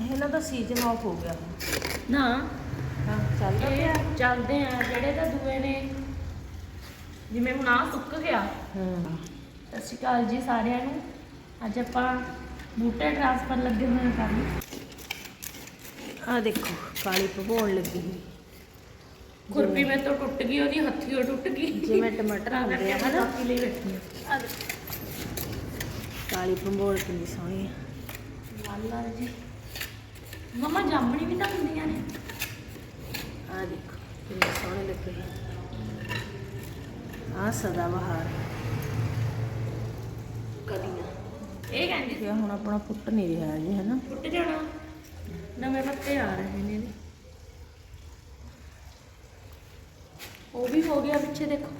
ਇਹਨਾਂ ਦਾ season off ਹੋ ਗਿਆ। ਨਾ। ਹਾਂ ਚੱਲਦਾ ਪਿਆ। ਇਹ ਚੱਲਦੇ ਆ ਜਿਹੜੇ ਤਾਂ ਦੂਏ ਨੇ। ਜਿਵੇਂ ਹੁਣ ਆ ਸੁੱਕ ਗਿਆ। ਹਾਂ। ਸਤਿ ਸ਼੍ਰੀ ਅਕਾਲ ਜੀ ਸਾਰਿਆਂ ਨੂੰ। ਅੱਜ ਆਪਾਂ ਬੂਟੇ ਟ੍ਰਾਂਸਫਰ ਲੱਗੇ ਹੋਏ ਆ ਕਰਨ। ਆ ਦੇਖੋ ਕਾਲੀ ਭਗੋਣ ਲੱਗੀ ਹੋਈ। ਖੁਰਪੀ ਮੇਰੇ ਤੋਂ ਟੁੱਟ ਗਈ ਉਹਦੀ ਹੱਥੀਓ ਟੁੱਟ ਗਈ। ਜਿਵੇਂ ਟਮਾਟਰ ਹੁੰਦੇ ਆ ਹਨਾ? ਕਾਪੀ ਲਈ ਬੈਠੀ ਆ। ਆ ਦੇਖੋ। ਕਾਲੀ ਭੰਬੋਲ ਕਿੰਨੀ ਸੋਹਣੀ ਆ। ਲਾਲ ਲਾਲ ਜੀ। ਮਮਾ ਜਾਮਣੀ ਵੀ ਤਾਂ ਹੁੰਦੀਆਂ ਨੇ। ਆ ਦੇਖੋ ਕਿੰਨੇ ਸੋਹਣੇ ਲੱਗੇ ਆ ਸਦਾ ਬਹਾਰ ਕਲੀਆਂ ਇਹ ਕਹਿੰਦੀ ਹੁਣ ਆਪਣਾ ਪੁੱਟ ਨਹੀਂ ਰਿਹਾ ਜੀ ਹਨਾ? ਟੁੱਟ ਜਾਣਾ। ਨਵੇਂ ਪੱਤੇ ਆ ਰਹੇ ਨੇ ਇਹਦੇ। ਉਹ ਵੀ ਹੋ ਗਿਆ ਪਿੱਛੇ ਦੇਖੋ।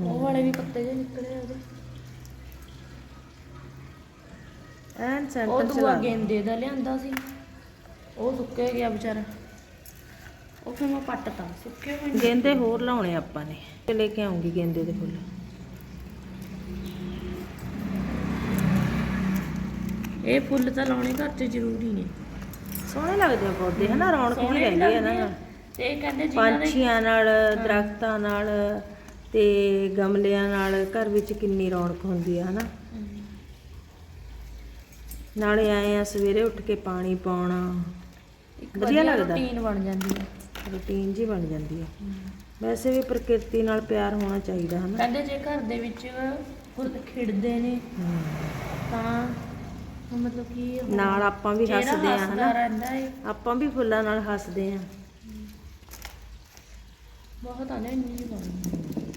ਉਹ ਵਾਲੇ ਵੀ ਪੱਤੇ ਜੇ ਨਿਕਲੇ ਉਹਦੇ। ਐਨ ਉਹ ਸੈਂਟਰ ਦੂਆ ਲਾ ਗੇਂਦੇ ਦਾ ਲਿਆਂਦਾ ਸੀ। ਉਹ ਸੁੱਕੇ ਗਿਆ ਵਿਚਾਰਾ। ਉਹ ਫਿਰ ਮੈਂ ਪੱਟਤਾ। ਸੁੱਕੇ ਹੋਏ ਨੇ। ਗੇਂਦੇ ਹੋਰ ਲਾਉਣੇ ਆਪਾਂ ਨੇ। ਤੇ ਲੈ ਕੇ ਆਉਂਗੀ ਗੇਂਦੇ ਦੇ ਫੁੱਲ। ਇਹ ਫੁੱਲ ਤਾਂ ਲਾਉਣੇ ਘਰ 'ਚ ਜ਼ਰੂਰੀ ਨੇ। ਸੋਹਣੇ ਲੱਗਦੇ ਆ ਪੌਦੇ ਹਨਾ? ਰੌਣਕ ਵੀ ਸੋਹਣੇ ਰਹਿੰਦੀ ਹੈ ਲੱਗਦੇ ਨਾ ਆ। ਤੇ ਇਹ ਕਹਿੰਦੇ ਜਿਨ੍ਹਾਂ ਦੇ ਪੰਛੀਆਂ ਨਾਲ ਦਰਖਤਾਂ ਨਾਲ ਤੇ ਗਮਲਿਆਂ ਨਾਲ ਘਰ ਵਿੱਚ ਕਿੰਨੀ ਰੌਣਕ ਹੁੰਦੀ ਹੈ ਹਨਾ? ਨਾਲੇ ਆਏ ਆ ਸਵੇਰੇ ਉੱਠ ਕੇ ਪਾਣੀ ਪਾਉਣਾ। ਵਧੀਆ ਲੱਗਦਾ। ਰੂਟੀਨ ਬਣ ਜਾਂਦੀ ਹੈ ਰੁਟੀਨ ਜੀ ਬਣ ਜਾਂਦੀ ਹੈ। ਵੈਸੇ ਵੀ ਪ੍ਰਕਿਰਤੀ ਨਾਲ ਪਿਆਰ ਹੋਣਾ ਚਾਹੀਦਾ ਹਨਾ। ਕਹਿੰਦੇ ਜੇ ਘਰ ਦੇ ਵਿੱਚ ਫੁੱਲ ਖਿੜਦੇ ਨੇ ਤਾਂ ਮਤਲਬ ਕਿ ਨਾਲ ਆਪਾਂ ਵੀ ਹੱਸਦੇ ਆ ਹਨਾ। ਆਪਾਂ ਵੀ ਫੁੱਲਾਂ ਨਾਲ ਹੱਸਦੇ ਆ। ਬਹੁਤ ਆਨੇ ਨਹੀਂ ਪਾਉਣੀ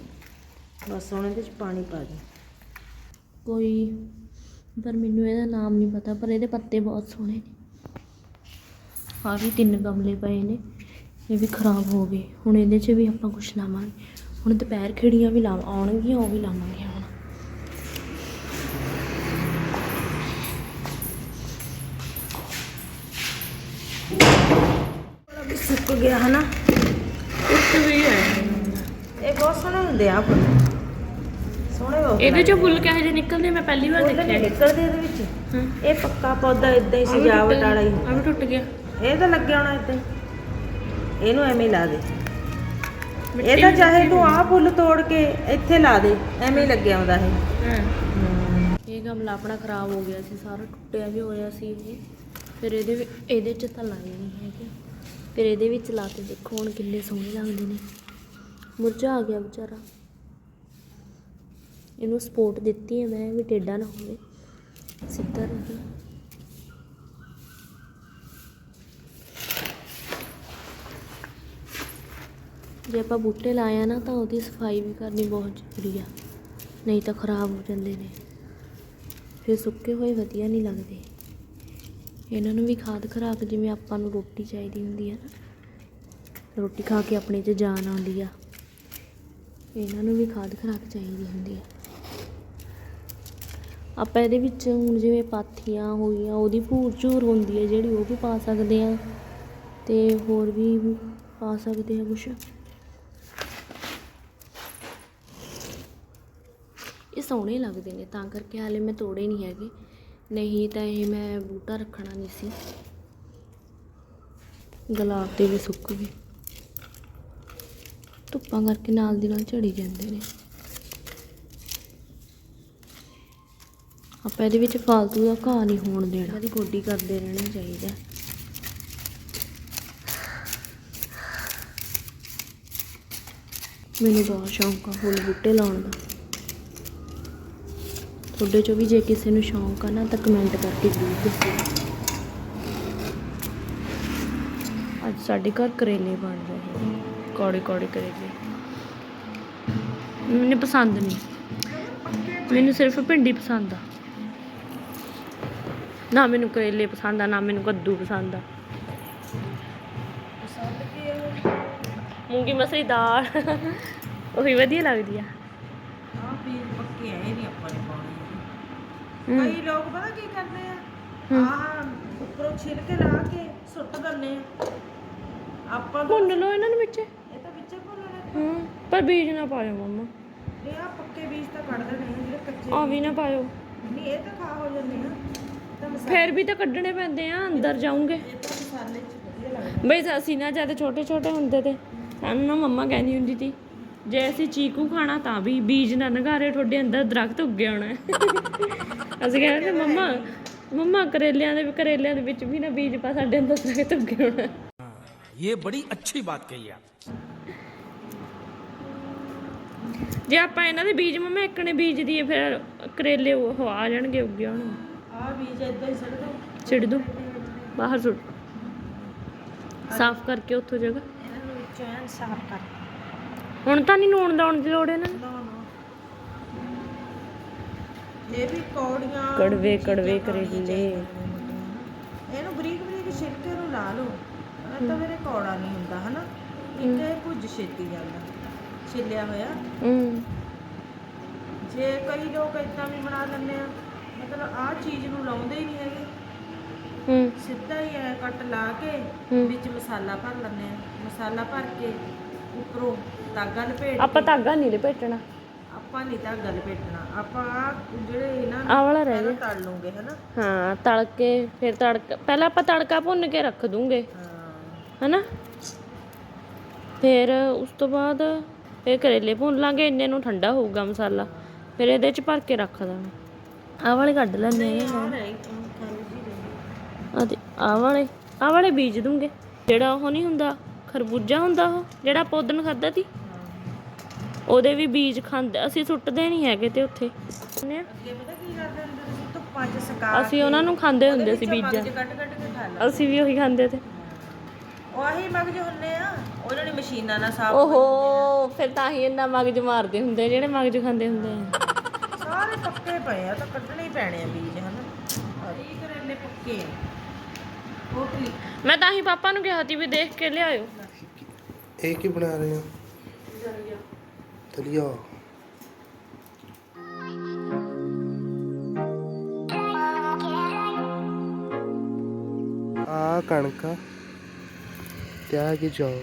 ਬਸ ਹੁਣ ਇਹਦੇ ਚ ਪਾਣੀ ਪਾ ਦੇ। ਕੋਈ ਪਰ ਮੈਨੂੰ ਇਹਦਾ ਨਾਮ ਨਹੀਂ ਪਤਾ ਪਰ ਇਹਦੇ ਪੱਤੇ ਬਹੁਤ ਸੋਹਣੇ ਨੇ। ਆ ਵੀ ਤਿੰਨ ਗਮਲੇ ਪਏ ਨੇ ਇਹ ਵੀ ਖਰਾਬ ਹੋ ਗਏ। ਹੁਣ ਇਹਦੇ 'ਚ ਵੀ ਆਪਾਂ ਕੁਝ ਲਾਵਾਂਗੇ। ਹੁਣ ਦੁਪਹਿਰ ਖਿੜੀਆਂ ਵੀ ਲਾਵ ਆਉਣਗੀਆਂ ਉਹ ਵੀ ਲਾਵਾਂਗੇ ਹੁਣ। ਸੁੱਕ ਗਿਆ ਹਨਾ। ਉੱਤ ਵੀ ਹੈ। ਇਹ ਬਹੁਤ ਸੋਹਣੇ ਹੁੰਦੇ ਆ ਸੋਹਣੇ ਬਹੁਤ ਇਹਦੇ 'ਚੋਂ ਫੁੱਲ ਕਿਹੋ ਜਿਹੇ ਨਿਕਲਦੇ ਮੈਂ ਪਹਿਲੀ ਵਾਰ ਦੇਖਿਆ। ਨਿਕਲਦੇ ਇਹਦੇ ਵਿੱਚ। ਇਹ ਪੱਕਾ ਪੌਦਾ ਇਦਾਂ ਹੀ ਸਜਾਵਟ ਵਾਲਾ ਹੀ ਆ ਵੀ ਟੁੱਟ ਗਿਆ। ਇਹ ਤਾਂ ਲੱਗਿਆ ਹੋਣਾ ਇਦਾਂ ਇਹਨੂੰ ਐਵੇਂ ਹੀ ਲਾ ਦੇ। ਇਹ ਤਾਂ ਚਾਹੇ ਤੂੰ ਆਹ ਫੁੱਲ ਤੋੜ ਕੇ ਇੱਥੇ ਲਾ ਦੇ। ਐਵੇਂ ਹੀ ਲੱਗਿਆ ਹੁੰਦਾ ਇਹ। ਹਾਂ। ਇਹ ਗਮਲਾ ਆਪਣਾ ਖਰਾਬ ਹੋ ਗਿਆ ਸੀ। ਸਾਰਾ ਟੁੱਟਿਆ ਵੀ ਹੋਇਆ ਸੀ ਇਹ। ਫਿਰ ਇਹਦੇ ਇਹਦੇ ਚ ਤਾਂ ਲਾਏ ਨਹੀਂ ਹੈਗੇ। ਫਿਰ ਇਹਦੇ ਵਿੱਚ ਲਾ ਕੇ ਦੇਖੋ ਹੁਣ ਕਿੰਨੇ ਸੋਹਣੇ ਲੱਗਦੇ ਨੇ। ਮੁਰਝਾ ਗਿਆ ਵਿਚਾਰਾ। ਇਹਨੂੰ ਸਪੋਰਟ ਦਿੱਤੀ ਹੈ ਮੈਂ ਵੀ ਟੇਢਾ ਨਾ ਹੋਵੇ। ਸਿੱਧਾ ਰਹੇ। ਜੇ ਆਪਾਂ ਬੂਟੇ ਲਾਇਆ ਨਾ ਤਾਂ ਉਹਦੀ ਸਫ਼ਾਈ ਵੀ ਕਰਨੀ ਬਹੁਤ ਜ਼ਰੂਰੀ ਆ, ਨਹੀਂ ਤਾਂ ਖਰਾਬ ਹੋ ਜਾਂਦੇ ਨੇ। ਫਿਰ ਸੁੱਕੇ ਹੋਏ ਵਧੀਆ ਨਹੀਂ ਲੱਗਦੇ। ਇਹਨਾਂ ਨੂੰ ਵੀ ਖਾਦ ਖੁਰਾਕ ਜਿਵੇਂ ਆਪਾਂ ਨੂੰ ਰੋਟੀ ਚਾਹੀਦੀ ਹੁੰਦੀ ਹੈ ਨਾ, ਰੋਟੀ ਖਾ ਕੇ ਆਪਣੇ 'ਚ ਜਾਨ ਆਉਂਦੀ ਆ। ਇਹਨਾਂ ਨੂੰ ਵੀ ਖਾਦ ਖੁਰਾਕ ਚਾਹੀਦੀ ਹੁੰਦੀ ਆ। ਆਪਾਂ ਇਹਦੇ ਵਿੱਚ ਹੁਣ ਜਿਵੇਂ ਪਾਥੀਆਂ ਹੋਈਆਂ ਉਹਦੀ ਭੂਰ ਝੂਰ ਹੁੰਦੀ ਹੈ ਜਿਹੜੀ, ਉਹ ਵੀ ਪਾ ਸਕਦੇ ਆ ਤੇ ਹੋਰ ਵੀ ਪਾ ਸਕਦੇ ਆ ਕੁਛ। ਇਹ ਸੋਹਣੇ ਲੱਗਦੇ ਨੇ, ਤਾਂ ਕਰਕੇ ਹਾਲੇ ਮੈਂ ਤੋੜੇ ਨਹੀਂ ਹੈਗੇ। ਨਹੀਂ ਤਾਂ ਇਹ ਮੈਂ ਬੂਟਾ ਰੱਖਣਾ ਨਹੀਂ ਸੀ। ਗੁਲਾਬ ਦੇ ਵੀ ਸੁੱਕ ਗਏ। ਧੁੱਪਾਂ ਕਰਕੇ ਨਾਲ ਦੀ ਨਾਲ ਝੜੀ ਜਾਂਦੇ ਨੇ। ਆਪਾਂ ਇਹਦੇ ਵਿੱਚ ਫਾਲਤੂ ਦਾ ਘਾਹ ਨਹੀਂ ਹੋਣ ਦੇਣਾ। ਇਹਦੀ ਗੋਡੀ ਕਰਦੇ ਰਹਿਣਾ ਚਾਹੀਦਾ। ਮੈਨੂੰ ਬਹੁਤ ਸ਼ੌਂਕ ਆ ਫੁੱਲ ਬੂਟੇ ਲਾਉਣ ਦਾ। ਤੁਹਾਡੇ ਚੋਂ ਵੀ ਜੇ ਕਿਸੇ ਨੂੰ ਸ਼ੌਂਕ ਆ ਨਾ ਤਾਂ ਕਮੈਂਟ ਕਰਕੇ ਜ਼ਰੂਰ ਦੱਸਿਓ। ਅੱਜ ਸਾਡੇ ਘਰ ਕਰੇਲੇ ਬਣ ਰਹੇ ਨੇ। ਕੌੜੇ ਕੌੜੇ ਕਰੇਲੇ। ਮੈਨੂੰ ਪਸੰਦ ਨਹੀਂ। ਮੈਨੂੰ ਸਿਰਫ ਭਿੰਡੀ ਪਸੰਦ ਆ। ਨਾ ਮੈਨੂੰ ਕਰੇਲੇ ਪਸੰਦ ਆ ਨਾ ਮੈਨੂੰ ਕੱਦੂ ਪਸੰਦ ਆ। ਮੂੰਗੀ ਮਸਰੀ ਦਾਲ। ਉਹੀ ਵਧੀਆ ਲੱਗਦੀ ਆ। ਆਹ ਵੀ ਪੱਕੇ ਆ ਇਹ ਨਹੀਂ ਆਪਾਂ ਨੇ ਪਾਉਣੇ ਹਮ। ਕਈ ਲੋਕ ਪਤਾ ਕੀ ਕਰਦੇ ਆ? ਹਮ। ਆਹ ਉੱਪਰੋਂ ਛਿਲਕੇ ਲਾ ਕੇ ਸੁੱਟ ਦਿੰਦੇ ਆ। ਆਪਾਂ ਤਾਂ- ਭੁੰਨ ਲਓ ਇਹਨਾਂ ਨੂੰ ਵਿੱਚ। ਇਹ ਤਾਂ ਵਿੱਚੇ ਭੁੰਨਣੇ ਹਾਂ ਪਰ ਬੀਜ ਨਾ ਪਾਇਓ ਮੰਮਾ। ਇਹ ਆ ਪੱਕੇ ਬੀਜ ਤਾਂ ਕੱਢ ਦੇਣੇ ਜਿਹੜੇ ਕੱਚੇ ਆ ਵੀ ਨਾ ਪਾਇਓ। ਨਹੀਂ ਇਹ ਤਾਂ ਖਾ ਹੋ ਜਾਂਦੇ ਆ। ਫਿਰ ਵੀ ਤਾਂ ਕੱਢਣੇ ਪੈਂਦੇ ਆ ਅੰਦਰ ਜਾਉਂਗੇ ਬਈ ਅਸੀਂ ਨਾ ਜਦ ਛੋਟੇ ਛੋਟੇ ਹੁੰਦੇ ਤੇ ਸਾਨੂੰ ਨਾ ਮੰਮਾ ਕਹਿੰਦੀ ਹੁੰਦੀ ਸੀ ਜੇ ਅਸੀਂ ਚੀਕੂ ਖਾਣਾ ਤਾਂ ਵੀ ਬੀਜ ਨਾ ਨਗਾਰੇ ਤੁਹਾਡੇ ਅੰਦਰ ਦਰਖਤ ਉੱਗੇ ਹੋਣਾ। ਅਸੀਂ ਕਹਿੰਦੇ ਮੰਮਾ ਮੰਮਾ ਕਰੇਲਿਆਂ ਦੇ ਕਰੇਲਿਆਂ ਦੇ ਵਿੱਚ ਵੀ ਨਾ ਬੀਜ ਪਾ ਸਾਡੇ ਅੰਦਰ ਦਰਖਤ ਉੱਗੇ ਹੋਣਾ। ਇਹ ਬੜੀ ਅੱਛੀ ਬਾਤ ਕਹੀ ਆ। ਜੇ ਆਪਾਂ ਇਹਨਾਂ ਦੇ ਬੀਜ ਮੰਮਾ ਇੱਕ ਨੇ ਬੀਜ ਦੀਏ ਫਿਰ ਕਰੇਲੇ ਉਹ ਆ ਜਾਣਗੇ ਉੱਗੇ ਹੋਣਗੇ। ਆ ਬੀਜ ਇਦਾਂ ਹੀ ਸੜ ਦੋ ਛਿੜ ਦੋ। ਬਾਹਰ ਸੁੱਟ। ਸਾਫ਼ ਕਰਕੇ ਉੱਥੋਂ ਜਗ੍ਹਾ। ਨੂੰ ਐਨ ਸਾਫ਼ ਕਰ। ਹੁਣ ਤਾਂ ਨਹੀਂ ਲੂਣ ਲਾਉਣ ਦੀ ਲੋੜ ਇਹਨਾਂ ਨੂੰ। ਨਾ ਨਾ। ਇਹ ਵੀ ਕੌੜੀਆਂ ਕੜਵੇ ਚੀਜ਼ਾਂ ਕੜਵੇ ਚਾਹੀਦੀਆਂ ਨੇ। ਇਹਨੂੰ ਬਰੀਕ ਬਰੀਕ ਛਿਲਕੇ ਨੂੰ ਲਾ ਲਓ। ਇਹ ਤਾਂ ਮੇਰੇ ਕੌੜਾ ਨਹੀਂ ਹੁੰਦਾ ਹਨਾ? ਇੱਕ ਇਹ ਭੁੱਜ ਛੇਤੀ ਜਾਂਦਾ। ਛਿੱਲਿਆ ਹੋਇਆ। ਹੂੰ। ਜੇ ਕਈ ਲੋਕ ਇਦਾਂ ਵੀ ਬਣਾ ਲੈਂਦੇ ਆ ਮਤਲਬ ਚੀਜ਼ ਨੂੰ ਲਾਉਂਦੇ ਹੀ ਨਹੀਂ ਹੈਗੇ। ਹੂੰ। ਸਿੱਧਾ ਹੀ ਐ ਕੱਟ ਲਾ ਕੇ ਹੂੰ। ਵਿੱਚ ਮਸਾਲਾ ਭਰ ਲੈਂਦੇ ਆ ਮਸਾਲਾ ਭਰ ਕੇ ਉੱਪਰੋਂ ਧਾਗਾ ਲਪੇਟ ਆਪਾਂ ਕੇ- ਧਾਗਾ ਨਹੀਂ ਲਪੇਟਣਾ। ਆਪਾਂ ਨਹੀਂ ਧਾਗਾ ਲਪੇਟਣਾ। ਆਪਾਂ ਆਹ ਜਿਹੜੇ ਇਹਨਾਂ ਆਹ ਵਾਲਾ ਰਹਿ ਗਿਆ। ਤਲ ਲੂਗੇ ਹਨਾ? ਹਾਂ ਤਲ ਕੇ ਫਿਰ ਤੜਕਾ ਪਹਿਲਾਂ ਆਪਾਂ ਤੜਕਾ ਭੁੰਨ ਕੇ ਰੱਖ ਦੂੰਗੇ। ਹਾਂ। ਹਨਾ? ਫਿਰ ਉਸ ਤੋਂ ਬਾਅਦ ਫਿਰ ਕਰੇਲੇ ਭੁੰਨ ਲਾਂਗੇ। ਇੰਨੇ ਨੂੰ ਠੰਡਾ ਹੋਊਗਾ ਮਸਾਲਾ। ਫਿਰ ਇਹਦੇ ਚ ਭਰ ਕੇ ਰੱਖ ਦਾਂਗੇ। ਆਹ ਵਾਲੇ ਕੱਢ ਲੈਂਦੇ ਆ ਤੇ ਆਹ ਵਾਲੇ ਆਹ ਵਾਲੇ ਬੀਜ ਦੂੰਗੇ। ਜਿਹੜਾ ਉਹ ਨਹੀਂ ਹੁੰਦਾ ਖਰਬੂਜਾ ਹੁੰਦਾ ਉਹ ਜਿਹੜਾ ਆਪਾਂ ਖਾਦਾ ਸੀ। ਉਹਦੇ ਵੀ ਬੀਜ ਖਾਂਦੇ ਅਸੀਂ ਸੁੱਟਦੇ ਨਹੀਂ ਹੈਗੇ ਤੇ ਉੱਥੇ। ਅਸੀਂ ਉਹਨਾਂ ਨੂੰ ਖਾਂਦੇ ਹੁੰਦੇ ਸੀ ਬੀਜਾਂ। ਅਸੀਂ ਵੀ ਉਹੀ ਖਾਂਦੇ ਤੇ। ਉਹੀ ਮਗਜ ਹੁੰਨੇ ਆ। ਉਹਨਾਂ ਨੇ ਮਸ਼ੀਨਾਂ ਨਾਲ ਸਾਫ਼ ਓਹੋ ਫਿਰ ਤਾਂ ਹੀ ਇੰਨਾ ਮਗਜ ਮਾਰਦੇ ਹੁੰਦੇ ਜਿਹੜੇ ਮਗਜ ਖਾਂਦੇ ਹੁੰਦੇ ਆ। ਸਾਰੇ ਪੱਕੇ ਪਏ ਆ ਤਾਂ ਕੱਢਣੇ ਹੀ ਪੈਣੇ ਆ ਬੀਜ ਹਨਾ? ਹਰੀ ਕਰੇਲੇ ਪੱਕੇ ਆ। ਮੈਂ ਤਾਂ ਹੀ ਪਾਪਾ ਨੂੰ ਕਿਹਾ ਸੀ ਵੀ ਦੇਖ ਕੇ ਲਿਆਇਓ। ਇਹ ਕੀ ਬਣਾ ਰਹੇ ਹੋ? ਦਲੀਆ। ਆ ਕਣਕ ਤੇ ਆ ਕੀ ਜਾਓ।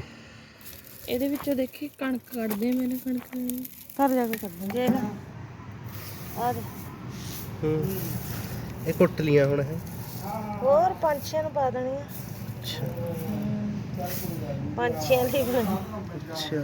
ਇਹਦੇ ਵਿੱਚੋਂ ਦੇਖੀ ਕਣਕ ਕੱਢਦੇ ਮੈਨੇ ਕਣਕ। ਘਰ ਜਾ ਕੇ ਕੱਢਾਂਗੇ ਦੇਖ। ਆ ਦੇ ਹੂੰ। ਇਹ ਕੁੱਟ ਲੀਆਂ ਹੁਣ ਹੈ ਹੋਰ ਪੰਛੀਆਂ ਨੂੰ ਪਾ ਦੇਣੀ ਆ। ਅੱਛਾ। ਪੰਛੀਆਂ ਲਈ ਬਣਾ। ਅੱਛਾ।